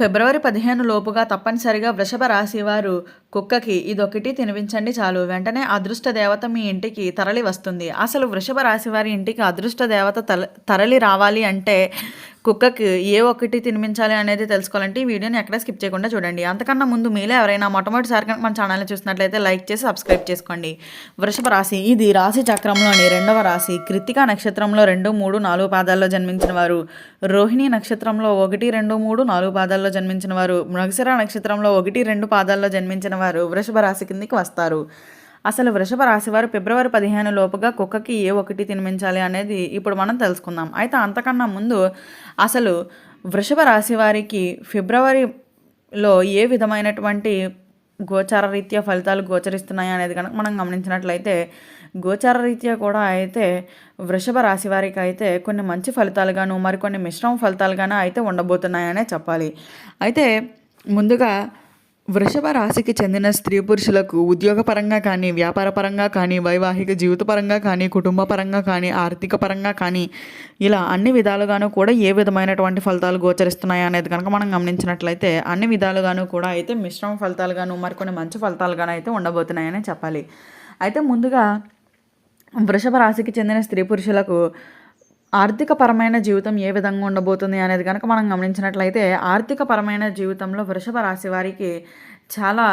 ఫిబ్రవరి పదిహేను లోపుగా తప్పనిసరిగా వృషభ రాశి వారు కుక్కకి ఇదొకటి తినిపించండి చాలు. వెంటనే అదృష్ట దేవత మీ ఇంటికి తరలి వస్తుంది. అసలు వృషభ రాశి వారి ఇంటికి అదృష్ట దేవత తల తరలి రావాలి అంటే కుక్కకి ఏ ఒక్కటి తినిపించాలి అనేది తెలుసుకోవాలంటే ఈ వీడియోని ఎక్కడ స్కిప్ చేయకుండా చూడండి. అంతకన్నా ముందు మీలో ఎవరైనా మొట్టమొదటిసారి కనుక మన ఛానల్ని చూసినట్లయితే లైక్ చేసి సబ్స్క్రైబ్ చేసుకోండి. వృషభ రాశి ఇది రాశి చక్రంలోని రెండవ రాశి. కృతికా నక్షత్రంలో రెండు మూడు నాలుగు పాదాల్లో జన్మించిన వారు. రోహిణి నక్షత్రంలో ఒకటి రెండు మూడు నాలుగు పాదాల్లో జన్మించిన వారు. మృగశిర నక్షత్రంలో ఒకటి రెండు పాదాల్లో జన్మించిన వారు వృషభ రాశి కిందికి వస్తారు. అసలు వృషభ రాశివారు ఫిబ్రవరి పదిహేను లోపుగా కుక్కకి ఏ ఒకటి తినిపించాలి అనేది ఇప్పుడు మనం తెలుసుకుందాం. అయితే అంతకన్నా ముందు అసలు వృషభ రాశి వారికి ఫిబ్రవరిలో ఏ విధమైనటువంటి గోచార రీత్యా ఫలితాలు గోచరిస్తున్నాయి అనేది కనుక మనం గమనించినట్లయితే గోచార రీత్యా కూడా అయితే వృషభ రాశి వారికి అయితే కొన్ని మంచి ఫలితాలుగాను మరికొన్ని మిశ్రమ ఫలితాలుగాను అయితే ఉండబోతున్నాయనే చెప్పాలి. అయితే ముందుగా వృషభ రాశికి చెందిన స్త్రీ పురుషులకు ఉద్యోగపరంగా కానీ వ్యాపారపరంగా కానీ వైవాహిక జీవితపరంగా కానీ కుటుంబపరంగా కానీ ఆర్థిక పరంగా కానీ ఇలా అన్ని విధాలుగాను కూడా ఏ విధమైనటువంటి ఫలితాలు గోచరిస్తున్నాయి అనేది కనుక మనం గమనించినట్లయితే అన్ని విధాలుగాను కూడా అయితే మిశ్రమ ఫలితాలుగాను మరికొన్ని మంచి ఫలితాలుగాను అయితే ఉండబోతున్నాయని చెప్పాలి. అయితే ముందుగా వృషభ రాశికి చెందిన స్త్రీ పురుషులకు ఆర్థికపరమైన జీవితం ఏ విధంగా ఉండబోతుంది అనేది కనుక మనం గమనించినట్లయితే ఆర్థికపరమైన జీవితంలో వృషభ రాశి వారికి చాలా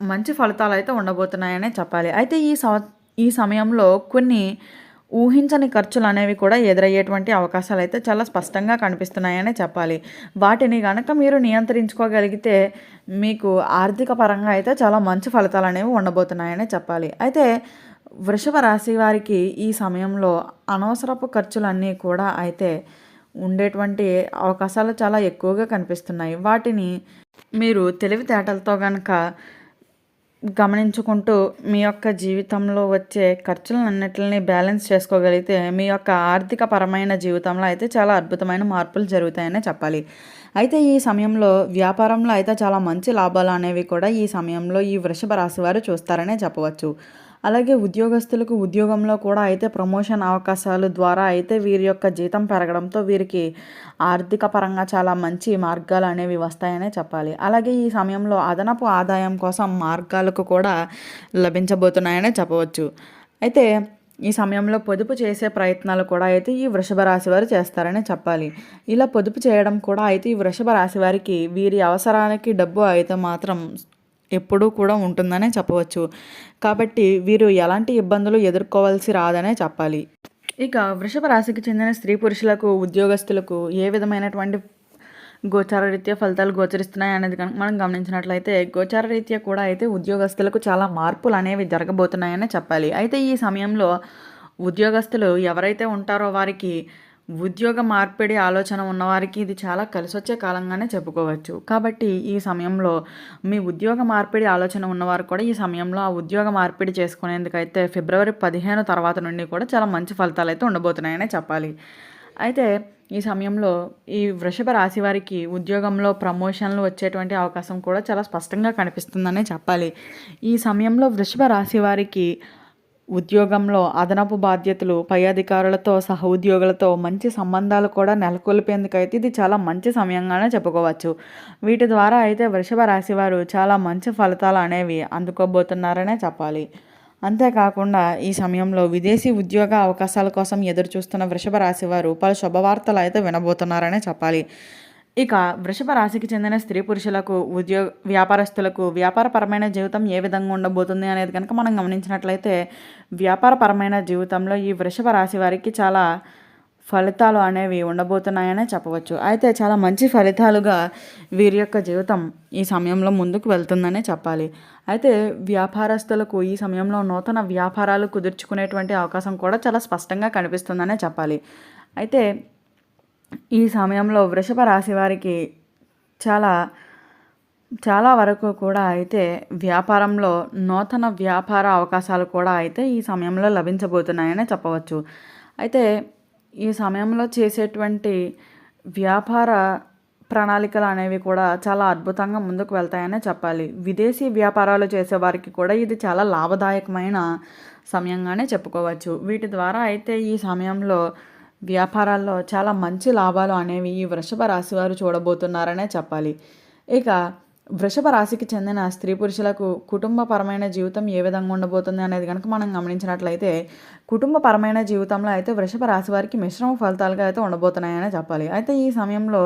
మంచి ఫలితాలు అయితే ఉండబోతున్నాయనే చెప్పాలి. అయితే ఈ సంవ ఈ సమయంలో కొన్ని ఊహించని ఖర్చులు అనేవి కూడా ఎదురయ్యేటువంటి అవకాశాలు అయితే చాలా స్పష్టంగా కనిపిస్తున్నాయనే చెప్పాలి. వాటిని కనుక మీరు నియంత్రించుకోగలిగితే మీకు ఆర్థిక పరంగా అయితే చాలా మంచి ఫలితాలు అనేవి ఉండబోతున్నాయనే చెప్పాలి. అయితే వృషభ రాశి వారికి ఈ సమయంలో అనవసరపు ఖర్చులన్నీ కూడా అయితే ఉండేటువంటి అవకాశాలు చాలా ఎక్కువగా కనిపిస్తున్నాయి. వాటిని మీరు తెలివితేటలతో కనుక గమనించుకుంటూ మీ యొక్క జీవితంలో వచ్చే ఖర్చులన్నిటిని బ్యాలెన్స్ చేసుకోగలిగితే మీ యొక్క ఆర్థిక పరమైన జీవితంలో అయితే చాలా అద్భుతమైన మార్పులు జరుగుతాయనే చెప్పాలి. అయితే ఈ సమయంలో వ్యాపారంలో అయితే చాలా మంచి లాభాలు అనేవి కూడా ఈ సమయంలో ఈ వృషభ రాశి వారు చూస్తారనే చెప్పవచ్చు. అలాగే ఉద్యోగస్తులకు ఉద్యోగంలో కూడా అయితే ప్రమోషన్ అవకాశాలు ద్వారా అయితే వీరి యొక్క జీతం పెరగడంతో వీరికి ఆర్థిక పరంగా చాలా మంచి మార్గాలు అనేవి వస్తాయనే చెప్పాలి. అలాగే ఈ సమయంలో అదనపు ఆదాయం కోసం మార్గాలకు కూడా లభించబోతున్నాయనే చెప్పవచ్చు. అయితే ఈ సమయంలో పొదుపు చేసే ప్రయత్నాలు కూడా అయితే ఈ వృషభ రాశి వారు చేస్తారని చెప్పాలి. ఇలా పొదుపు చేయడం కూడా అయితే ఈ వృషభ రాశి వారికి వీరి అవసరానికి డబ్బు అయితే మాత్రం ఎప్పుడూ కూడా ఉంటుందనే చెప్పవచ్చు. కాబట్టి వీరు ఎలాంటి ఇబ్బందులు ఎదుర్కోవాల్సి రాదనే చెప్పాలి. ఇక వృషభ రాశికి చెందిన స్త్రీ పురుషులకు ఉద్యోగస్తులకు ఏ విధమైనటువంటి గోచార రీత్యా ఫలితాలు గోచరిస్తున్నాయి అనేది కనుక మనం గమనించినట్లయితే గోచార రీత్యా కూడా అయితే ఉద్యోగస్తులకు చాలా మార్పులు అనేవి జరగబోతున్నాయనే చెప్పాలి. అయితే ఈ సమయంలో ఉద్యోగస్తులు ఎవరైతే ఉంటారో వారికి ఉద్యోగ మార్పిడి ఆలోచన ఉన్నవారికి ఇది చాలా కలిసొచ్చే కాలంగానే చెప్పుకోవచ్చు. కాబట్టి ఈ సమయంలో మీ ఉద్యోగ మార్పిడి ఆలోచన ఉన్నవారు కూడా ఈ సమయంలో ఆ ఉద్యోగ మార్పిడి చేసుకునేందుకైతే ఫిబ్రవరి పదిహేను తర్వాత నుండి కూడా చాలా మంచి ఫలితాలు అయితే ఉండబోతున్నాయనే చెప్పాలి. అయితే ఈ సమయంలో ఈ వృషభ రాశి వారికి ఉద్యోగంలో ప్రమోషన్లు వచ్చేటువంటి అవకాశం కూడా చాలా స్పష్టంగా కనిపిస్తుందనే చెప్పాలి. ఈ సమయంలో వృషభ రాశి వారికి ఉద్యోగంలో అదనపు బాధ్యతలు పై అధికారులతో సహ ఉద్యోగులతో మంచి సంబంధాలు కూడా నెలకొల్పేందుకైతే ఇది చాలా మంచి సమయంగానే చెప్పుకోవచ్చు. వీటి ద్వారా అయితే వృషభ రాశి వారు చాలా మంచి ఫలితాలు అనేవి అందుకోబోతున్నారనే చెప్పాలి. అంతేకాకుండా ఈ సమయంలో విదేశీ ఉద్యోగ అవకాశాల కోసం ఎదురు చూస్తున్న వృషభ రాశి వారు పలు శుభవార్తలు అయితే వినబోతున్నారనే చెప్పాలి. ఇక వృషభ రాశికి చెందిన స్త్రీ పురుషులకు ఉద్యోగ వ్యాపారస్తులకు వ్యాపారపరమైన జీవితం ఏ విధంగా ఉండబోతుంది అనేది కనుక మనం గమనించినట్లయితే వ్యాపారపరమైన జీవితంలో ఈ వృషభ రాశి వారికి చాలా ఫలితాలు అనేవి ఉండబోతున్నాయనే చెప్పవచ్చు. అయితే చాలా మంచి ఫలితాలుగా వీరి యొక్క జీవితం ఈ సమయంలో ముందుకు వెళ్తుందనే చెప్పాలి. అయితే వ్యాపారస్తులకు ఈ సమయంలో నూతన వ్యాపారాలు కుదుర్చుకునేటువంటి అవకాశం కూడా చాలా స్పష్టంగా కనిపిస్తుందనే చెప్పాలి. అయితే ఈ సమయంలో వృషభ రాశి వారికి చాలా చాలా వరకు కూడా అయితే వ్యాపారంలో నూతన వ్యాపార అవకాశాలు కూడా అయితే ఈ సమయంలో లభించబోతున్నాయని చెప్పవచ్చు. అయితే ఈ సమయంలో చేసేటువంటి వ్యాపార ప్రణాళికలు అనేవి కూడా చాలా అద్భుతంగా ముందుకు వెళ్తాయనే చెప్పాలి. విదేశీ వ్యాపారాలు చేసేవారికి కూడా ఇది చాలా లాభదాయకమైన సమయంగానే చెప్పుకోవచ్చు. వీటి ద్వారా అయితే ఈ సమయంలో వ్యాపారాల్లో చాలా మంచి లాభాలు అనేవి ఈ వృషభ రాశి వారు చూడబోతున్నారనే చెప్పాలి. ఇక వృషభ రాశికి చెందిన స్త్రీ పురుషులకు కుటుంబపరమైన జీవితం ఏ విధంగా ఉండబోతుంది అనేది కనుక మనం గమనించినట్లయితే కుటుంబపరమైన జీవితంలో అయితే వృషభ రాశి వారికి మిశ్రమ ఫలితాలుగా అయితే ఉండబోతున్నాయని చెప్పాలి. అయితే ఈ సమయంలో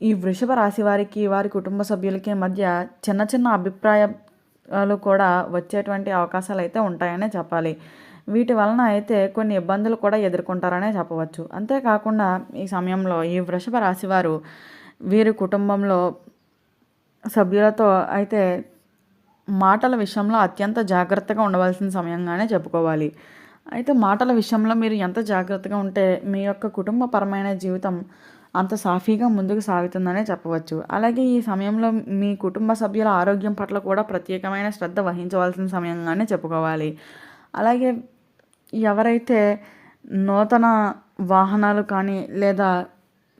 ఈ వృషభ రాశి వారికి వారి కుటుంబ సభ్యులకి మధ్య చిన్న చిన్న అభిప్రాయాలు కూడా వచ్చేటువంటి అవకాశాలు అయితే ఉంటాయనే చెప్పాలి. వీటి వలన అయితే కొన్ని ఇబ్బందులు కూడా ఎదుర్కొంటారనే చెప్పవచ్చు. అంతేకాకుండా ఈ సమయంలో ఈ వృషభ రాశివారు వీరి కుటుంబంలో సభ్యులతో అయితే మాటల విషయంలో అత్యంత జాగ్రత్తగా ఉండవలసిన సమయంగానే చెప్పుకోవాలి. అయితే మాటల విషయంలో మీరు ఎంత జాగ్రత్తగా ఉంటే మీ యొక్క కుటుంబపరమైన జీవితం అంత సాఫీగా ముందుకు సాగుతుందనే చెప్పవచ్చు. అలాగే ఈ సమయంలో మీ కుటుంబ సభ్యుల ఆరోగ్యం పట్ల కూడా ప్రత్యేకమైన శ్రద్ధ వహించవలసిన సమయంగానే చెప్పుకోవాలి. అలాగే ఎవరైతే నూతన వాహనాలు కానీ లేదా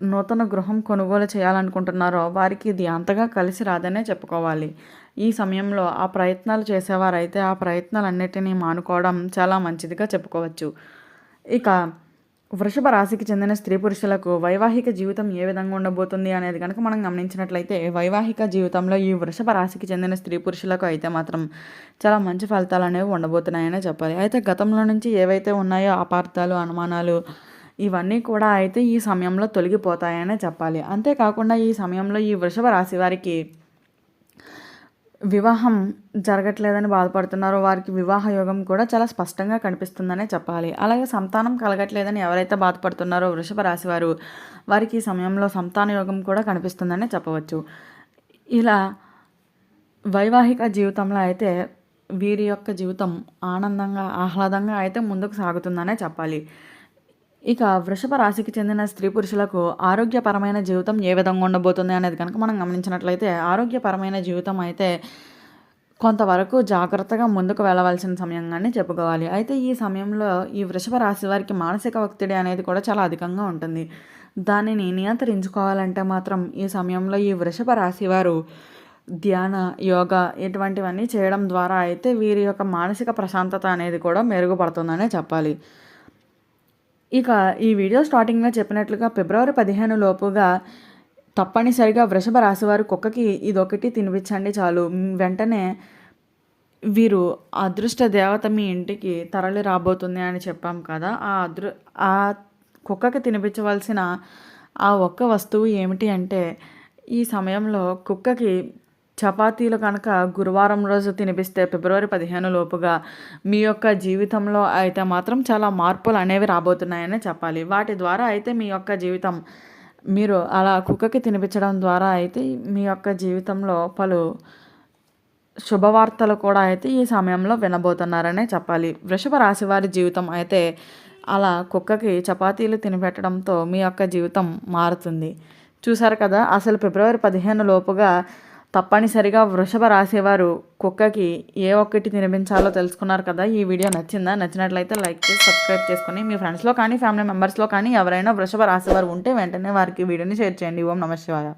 నూతన గృహం కొనుగోలు చేయాలనుకుంటున్నారో వారికి ఇది అంతగా కలిసి రాదనే చెప్పుకోవాలి. ఈ సమయంలో ఆ ప్రయత్నాలు చేసేవారైతే ఆ ప్రయత్నాలన్నిటినీ మానుకోవడం చాలా మంచిదిగా చెప్పుకోవచ్చు. ఇక వృషభ రాశికి చెందిన స్త్రీ పురుషులకు వైవాహిక జీవితం ఏ విధంగా ఉండబోతుంది అనేది కనుక మనం గమనించినట్లయితే వైవాహిక జీవితంలో ఈ వృషభ రాశికి చెందిన స్త్రీ పురుషులకు అయితే మాత్రం చాలా మంచి ఫలితాలు అనేవి ఉండబోతున్నాయనే చెప్పాలి. అయితే గతంలో నుంచి ఏవైతే ఉన్నాయో అపార్థాలు అనుమానాలు ఇవన్నీ కూడా అయితే ఈ సమయంలో తొలగిపోతాయనే చెప్పాలి. అంతేకాకుండా ఈ సమయంలో ఈ వృషభ రాశి వారికి వివాహం జరగట్లేదని బాధపడుతున్నారో వారికి వివాహ యోగం కూడా చాలా స్పష్టంగా కనిపిస్తుందనే చెప్పాలి. అలాగే సంతానం కలగట్లేదని ఎవరైతే బాధపడుతున్నారో వృషభ రాశి వారు వారికి ఈ సమయంలో సంతాన యోగం కూడా కనిపిస్తుందనే చెప్పవచ్చు. ఇలా వైవాహిక జీవితంలో అయితే వీరి యొక్క జీవితం ఆనందంగా ఆహ్లాదంగా అయితే ముందుకు సాగుతుందనే చెప్పాలి. ఇక వృషభ రాశికి చెందిన స్త్రీ పురుషులకు ఆరోగ్యపరమైన జీవితం ఏ విధంగా ఉండబోతుంది అనేది కనుక మనం గమనించినట్లయితే ఆరోగ్యపరమైన జీవితం అయితే కొంతవరకు జాగ్రత్తగా ముందుకు వెళ్ళవలసిన సమయంగానే చెప్పుకోవాలి. అయితే ఈ సమయంలో ఈ వృషభ రాశి వారికి మానసిక ఒత్తిడి అనేది కూడా చాలా అధికంగా ఉంటుంది. దానిని నియంత్రించుకోవాలంటే మాత్రం ఈ సమయంలో ఈ వృషభ రాశి వారు ధ్యాన యోగా ఇటువంటివన్నీ చేయడం ద్వారా అయితే వీరి యొక్క మానసిక ప్రశాంతత అనేది కూడా మెరుగుపడుతుందనే చెప్పాలి. ఇక ఈ వీడియో స్టార్టింగ్లో చెప్పినట్లుగా ఫిబ్రవరి పదిహేను లోపుగా తప్పనిసరిగా వృషభ రాశివారు కుక్కకి ఇదొకటి తినిపించండి చాలు. వెంటనే వీరు అదృష్ట దేవత మీ ఇంటికి తరలి రాబోతుంది అని చెప్పాం కదా. ఆ అదృ ఆ కుక్కకి తినిపించవలసిన ఆ ఒక్క వస్తువు ఏమిటి అంటే ఈ సమయంలో కుక్కకి చపాతీలు కనుక గురువారం రోజు తినిపిస్తే ఫిబ్రవరి పదిహేను లోపుగా మీ యొక్క జీవితంలో అయితే మాత్రం చాలా మార్పులు అనేవి రాబోతున్నాయనే చెప్పాలి. వాటి ద్వారా అయితే మీ యొక్క జీవితం మీరు అలా కుక్కకి తినిపించడం ద్వారా అయితే మీ యొక్క జీవితంలో పలు శుభవార్తలు కూడా అయితే ఈ సమయంలో వినబోతున్నారనే చెప్పాలి. వృషభ రాశి వారి జీవితం అయితే అలా కుక్కకి చపాతీలు తినిపెట్టడంతో మీ యొక్క జీవితం మారుతుంది. చూసారు కదా అసలు ఫిబ్రవరి పదిహేను లోపుగా తప్పనిసరిగా వృషభ రాసేవారు కుక్కకి ఏ ఒక్కటి తినిపించాలో తెలుసుకున్నారు కదా ఈ వీడియో నచ్చిందా? నచ్చినట్లయితే లైక్ చేసి సబ్స్క్రైబ్ చేసుకొని మీ ఫ్రెండ్స్లో కానీ ఫ్యామిలీ మెంబర్స్లో కానీ ఎవరైనా వృషభ రాసేవారు ఉంటే వెంటనే వారికి వీడియోని షేర్ చేయండి. ఓం నమ శివాయ.